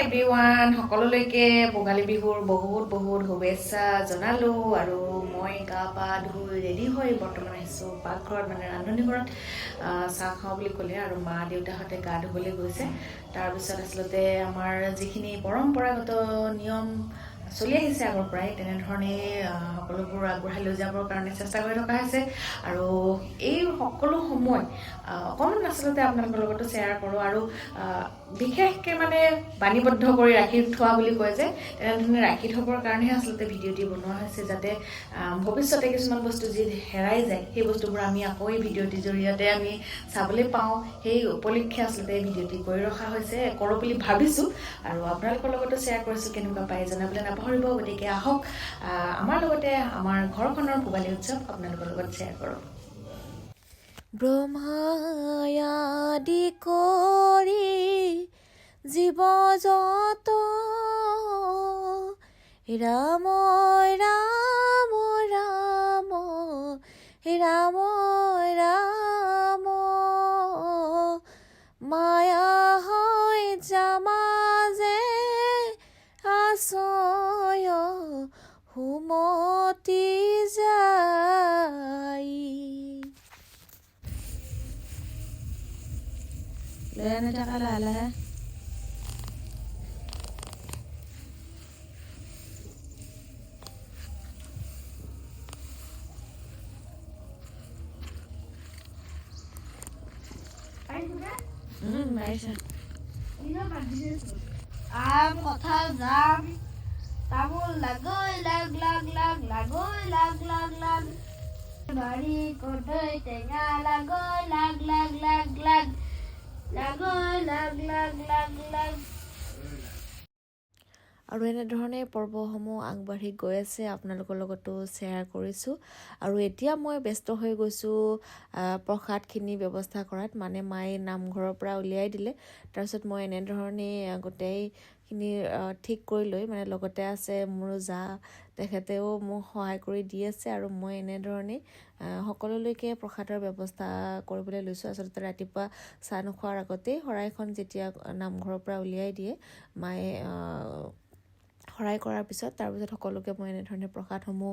Everyone সকলোলৈকে ভোগালী বিহুৰ বহুত বহুত শুভেচ্ছা জনালোঁ আৰু মই গা পা ধুই ৰেডি হৈ বৰ্তমান আহিছোঁ পাকঘৰত মানে ৰান্ধনি ঘৰত আহ, চাহ খাওঁ বুলি ক'লে আৰু মা দেউতাহঁতে গা ধুবলৈ গৈছে। তাৰপিছত আচলতে আমাৰ যিখিনি পৰম্পৰাগত নিয়ম চলি আহিছে আগৰ পৰাই, তেনেধৰণে সকলোবোৰ আগবঢ়াই লৈ যাবৰ কাৰণে চেষ্টা কৰি থকা হৈছে। আৰু এই সকলো সময় অকণমান আচলতে আপোনালোকৰ লগতো শ্বেয়াৰ কৰোঁ আৰু বিশেষকৈ মানে বাণীবদ্ধ কৰি ৰাখি থোৱা বুলি কয় যে, তেনেধৰণে ৰাখি থবৰ কাৰণেহে আচলতে ভিডিঅ'টি বনোৱা হৈছে যাতে ভৱিষ্যতে কিছুমান বস্তু যি হেৰাই যায়, সেই বস্তুবোৰ আমি আকৌ এই ভিডিঅ'টিৰ জৰিয়তে আমি চাবলৈ পাওঁ। সেই উপলক্ষে আচলতে এই ভিডিঅ'টি কৰি ৰখা হৈছে। কৰোঁ বুলি ভাবিছোঁ। আৰু আপোনালোকৰ লগতো শ্বেয়াৰ কৰিছোঁ, কেনেকুৱা পাই জনাবলৈ নাপাহৰিব গতিকে আহক আমাৰ লগতে আমাৰ ঘৰখনৰ ভোগালী উৎসৱ আপোনালোকৰ লগত শ্বেয়াৰ কৰোঁ। ব্ৰহ্মায়াদি কৰি জীৱ যত ৰাম ৰাম ৰাম ৰাম লৈ আনি থকা লাহে লাহে উম, মাৰিছে। আম কঁঠাল জাম তামোল লাগৈ লাগ লাগ লাগ লাগৈ লাগ লাগ লাগ বাৰী কদৈ টেঙা লাগৈ লাগ লাগ লাগ লাগ আৰু এনেধৰণে পৰ্বসমূহ আগবাঢ়ি গৈ আছে আপোনালোকৰ লগতো শ্বেয়াৰ কৰিছোঁ। আৰু এতিয়া মই ব্যস্ত হৈ গৈছোঁ প্ৰসাদখিনি ব্যৱস্থা কৰাত। মানে মায়ে নামঘৰৰ পৰা উলিয়াই দিলে। তাৰপিছত মই এনেধৰণে আহ, আহ, ঠিক কৰি লৈ মানে লগতে আছে মোৰ জা তেখেতেও মোক সহায় কৰি দি আছে আৰু মই এনেধৰণে আহ, সকলোলৈকে প্ৰসাদৰ ব্যৱস্থা কৰিবলৈ লৈছোঁ। আচলতে ৰাতিপুৱা চাহ নোখোৱাৰ আগতেই শৰাইখন যেতিয়া নামঘৰৰ পৰা উলিয়াই দিয়ে মায়ে শৰাই কৰাৰ পিছত তাৰপিছত সকলোকে মই এনেধৰণে প্ৰসাদসমূহ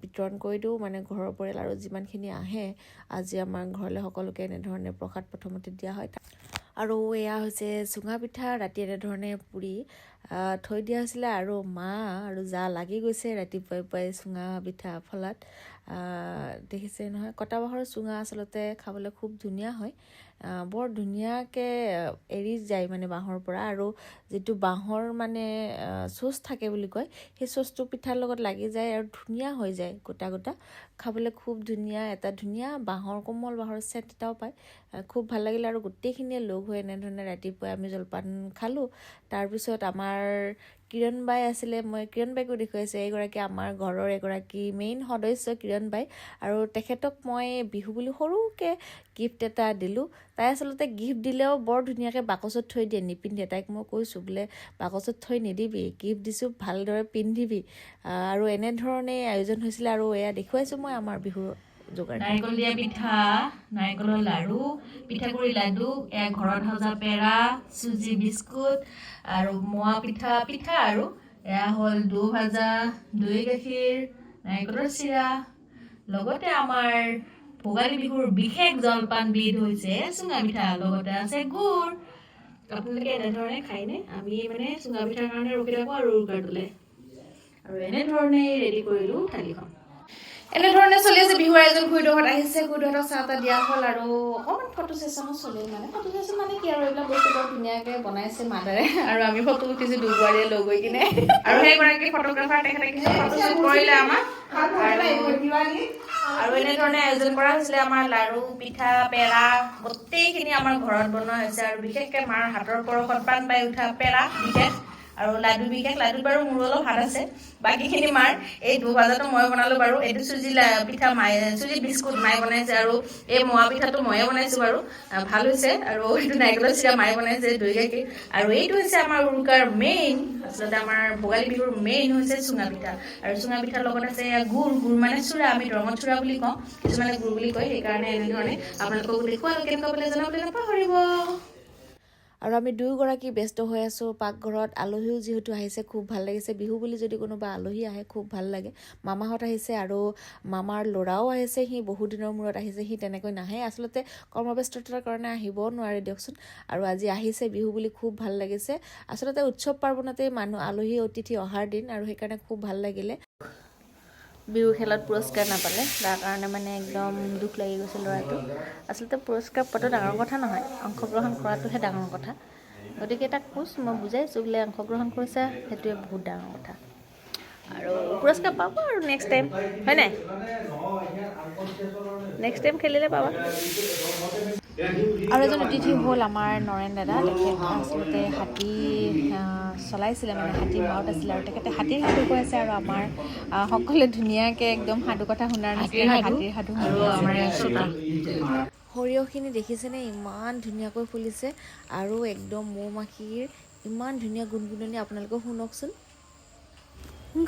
বিতৰণ কৰি দিওঁ। মানে ঘৰৰ পৰিয়াল আৰু যিমানখিনি আহে আজি আমাৰ ঘৰলৈ সকলোকে এনেধৰণে প্ৰসাদ প্ৰথমতে দিয়া হয়। আৰু এয়া হৈছে চুঙা পিঠা ৰাতি এনেধৰণে পুৰি থৈ দিয়া হৈছিলে আৰু মা আৰু জা লাগি গৈছে ৰাতিপুৱাই পুৱাই চুঙা পিঠা ফলাত। দেখিছে নহয় কটা বাঁহৰ চুঙা আচলতে খাবলৈ খুব ধুনীয়া হয়। বৰ ধুনীয়াকৈ এৰি যায় মানে বাঁহৰ পৰা আৰু যিটো বাঁহৰ মানে চুচ থাকে বুলি কয় সেই চুচটো পিঠাৰ লগত লাগি যায় আৰু ধুনীয়া হৈ যায় গোটা গোটা। খাবলৈ খুব ধুনীয়া এটা ধুনীয়া বাঁহৰ কোমল বাঁহৰ চেট এটাও পায়। খুব ভাল লাগিলে আৰু গোটেইখিনিয়ে লগ হৈ এনেধৰণে ৰাতিপুৱাই আমি জলপান খালোঁ। তাৰপিছত আমাৰ কিৰণ বাই আছিলে মই কিৰণ বাইকো দেখুৱাইছোঁ এইগৰাকী আমাৰ ঘৰৰ এগৰাকী মেইন সদস্য কিৰণ বাই। আৰু তেখেতক মই বিহু বুলি সৰুকৈ গিফ্ট এটা দিলোঁ। তাই আচলতে গিফ্ট দিলেও বৰ ধুনীয়াকৈ বাকচত থৈ দিয়ে নিপিন্ধে। তাইক মই কৈছোঁ বোলে বাকচত থৈ নিদিবি গিফ্ট দিছোঁ ভালদৰে পিন্ধিবি। আৰু এনেধৰণেই আয়োজন হৈছিলে আৰু এয়া দেখুৱাইছোঁ মই আমাৰ বিহুৰ নাৰিকল দিয়া পিঠা, নাৰিকলৰ লাড়ু পিঠাগুড়ি লাডু, এয়া ঘৰত সজা পেৰা, চুজি বিস্কুট, আৰু মোৱা পিঠা পিঠা আৰু এয়া হ'ল দৈ ভাজা, দৈ গাখীৰ, নাৰিকলৰ চিৰা। লগতে আমাৰ ভোগালী বিহুৰ বিশেষ জলপানবিধ হৈছে চুঙা পিঠা, লগতে আছে গুড়। আপোনালোকে এনেধৰণে খায়নে আমি মানে চুঙা পিঠাৰ কাৰণে ৰখি থাকোঁ আৰু উৰুকাটোলৈ আৰু এনেধৰণে ৰেডি কৰিলোঁ থালিখন। এনেধৰণে চলি আছে বিহুৰ আয়োজন খুৰীদেউহঁত আহিছে খুৰীদেউহঁতক চাহ তাহ দিয়া হ'ল আৰু অকণমান ফটো ছেশ্যনো চলিল মানে। ফটো ছেশ্যন মানে কি আৰু, এইবিলাক বস্তু বৰ ধুনীয়াকৈ বনাইছে মাদাৰে। আৰু আমি ফটো উঠিছোঁ দুগৰাৰীয়ে লগ হৈ কিনে। আৰু সেইগৰাকী ফটোগ্ৰাফাৰ, তেখেতে ফটো শ্বুট কৰিলে আমাক। আৰু এনেধৰণে আয়োজন কৰা হৈছিলে আমাৰ লাড়ু পিঠা, পেৰা, গোটেইখিনি আমাৰ ঘৰত বনোৱা হৈছে। আৰু বিশেষকৈ মাৰ হাতৰ পৰশত প্ৰাণ পাই উঠা পেৰা, বিশেষ। আৰু লাডু বিশেষ লাডুত বাৰু মোৰো অলপ হাত আছে। বাকীখিনি মাৰ এই দুভাজাটো মই বনালোঁ বাৰু। এইটো চুজি পিঠা মায়ে চুজি বিস্কুট মায়ে বনাইছে আৰু এই মোৱা পিঠাটো ময়ে বনাইছোঁ বাৰু। ভাল হৈছে আৰু এইটো নাৰিকলৰ চিৰা মায়ে বনাইছে দৈ গাখীৰ আৰু এইটো হৈছে আমাৰ উৰুকাৰ মেইন আচলতে আমাৰ ভোগালী বিহুৰ মেইন হৈছে চুঙা পিঠা। আৰু চুঙা পিঠাৰ লগত আছে গুড় গুড় মানে চূড়া আমি ৰঙত চূড়া বুলি কওঁ। কিছুমানে গুড় বুলি কয় সেইকাৰণে এনেধৰণে আপোনালোকক দেখুৱালোঁ। কেনেকুৱা বোলে জনাবলৈ নাপাহৰিব। আৰু আমি দুয়োগৰাকী ব্যস্ত হৈ আছোঁ। পাকঘৰত আলহীও যিহেতু আহিছে, খুব ভালো লাগিছে। বিহু বুলি যদি কোনোবা আলহী আহে, খুব ভালো লাগে। মামাহঁত আহিছে আৰু মামাৰ ল'ৰাও আহিছে, সি বহুত দিনৰ মূৰত আহিছে, সি তেনেকৈ নাহে। আচলতে কৰ্মব্যস্ততাৰ কাৰণে আহিবও নোৱাৰে দিয়কচোন। আৰু আজি আহিছে বিহু বুলি খুব ভালো লাগিছে। আচলতে উৎসৱ পাৰ্বণতেই মানুহ আলহী অতিথি অহাৰ দিন আৰু সেইকাৰণে খুব ভালো লাগিলে। বিহু খেলত পুৰস্কাৰ নাপালে। তাৰ কাৰণে মানে একদম দুখ লাগি গৈছে ল'ৰাটো। আচলতে পুৰস্কাৰ পোৱাটো ডাঙৰ কথা নহয় অংশগ্ৰহণ কৰাটোহে ডাঙৰ কথা। গতিকে তাক কৈছোঁ মই বুজাইছোঁ বোলে অংশগ্ৰহণ কৰিছা সেইটোৱে বহুত ডাঙৰ কথা। আৰু পুৰস্কাৰ পাব আৰু নেক্সট টাইম হয় নাই? নেক্সট টাইম খেলিলে পাবা। আৰু এজন অতিথি হ'ল আমাৰ নৰেন দাদা তেখেত আচলতে হাতী চলাইছিলে মানে হাতী মাউত আছিলে আৰু তেখেতে হাতীৰ সাধু কৈ আছে আৰু আমাৰ সকলোৱে ধুনীয়াকৈ একদম সাধু কথা শুনাৰ নিচিনা হাতীৰ সাধু? সৰিয়হখিনি দেখিছেনে? ইমান ধুনীয়াকৈ ফুলিছে আৰু একদম মৌ মাখিৰ ইমান ধুনীয়া গুণগুণনি। আপোনালোকেও শুনকচোন।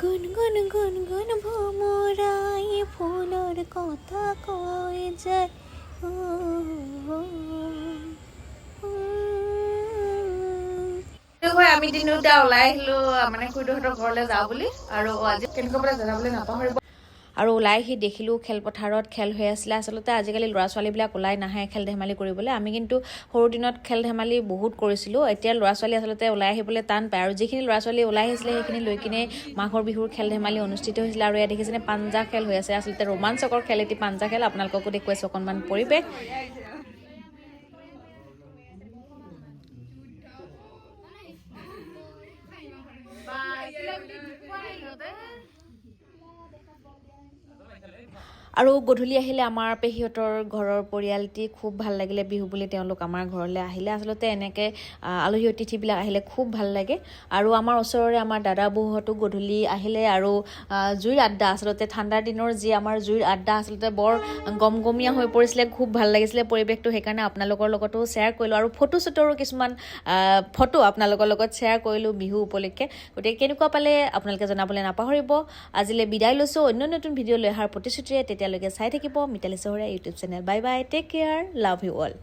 গুণ গুণ গুণ গুণ ভোমৰাই ফুলৰ কথা কৈ যায়। আমি তিনিওটা ওলাই আহিলো মানে খুৰীদেউহঁতৰ ঘৰলৈ যাওঁ বুলি। আৰু আজি কেনেকুৱা বোলে জনাবলৈ নাপাহৰিব। আৰু ওলাই আহি দেখিলোঁ খেলপথাৰত খেল হৈ আছিলে। আচলতে আজিকালি ল'ৰা ছোৱালীবিলাক ওলাই নাহে খেল ধেমালি কৰিবলৈ। আমি কিন্তু সৰু দিনত খেল ধেমালি বহুত কৰিছিলোঁ। এতিয়া ল'ৰা ছোৱালী আচলতে ওলাই আহিবলৈ টান পায়। আৰু যিখিনি ল'ৰা ছোৱালী ওলাই আহিছিলে সেইখিনি লৈ কিনে মাঘৰ বিহুৰ খেল ধেমালি অনুষ্ঠিত হৈছিলে। আৰু ইয়াত দেখিছেনে পাঞ্জা খেল হৈ আছে। আচলতে ৰোমাঞ্চকৰ খেল এটি পাঞ্জা খেল। আপোনালোককো দেখুৱাইছোঁ অকণমান পৰিৱেশ। আৰু গধূলি আহিলে আমাৰ পেহীহঁতৰ ঘৰৰ পৰিয়ালটি খুব ভাল লাগিলে। বিহু বুলি তেওঁলোক আমাৰ ঘৰলৈ আহিলে। আচলতে এনেকৈ আলহী অতিথিবিলাক আহিলে খুব ভাল লাগে। আৰু আমাৰ ওচৰৰে আমাৰ দাদা বৌহঁতো গধূলি আহিলে আৰু জুইৰ আড্ডা। আচলতে ঠাণ্ডাৰ দিনৰ যি আমাৰ জুইৰ আড্ডা আচলতে বৰ গমগমীয়া হৈ পৰিছিলে খুব ভাল লাগিছিলে পৰিৱেশটো। সেইকাৰণে আপোনালোকৰ লগতো শ্বেয়াৰ কৰিলোঁ। আৰু ফটো চটোৰো কিছুমান ফটো আপোনালোকৰ লগত শ্বেয়াৰ কৰিলোঁ বিহু উপলক্ষে। গতিকে কেনেকুৱা পালে আপোনালোকে জনাবলৈ নাপাহৰিব। আজিলৈ বিদায় লৈছোঁ। অন্য নতুন ভিডিঅ' লৈ অহাৰ প্ৰতিশ্ৰুতিৰে তেতিয়ালৈকে চাই থাকিব Mitali Saharia YouTube channel. Bye bye take care love you all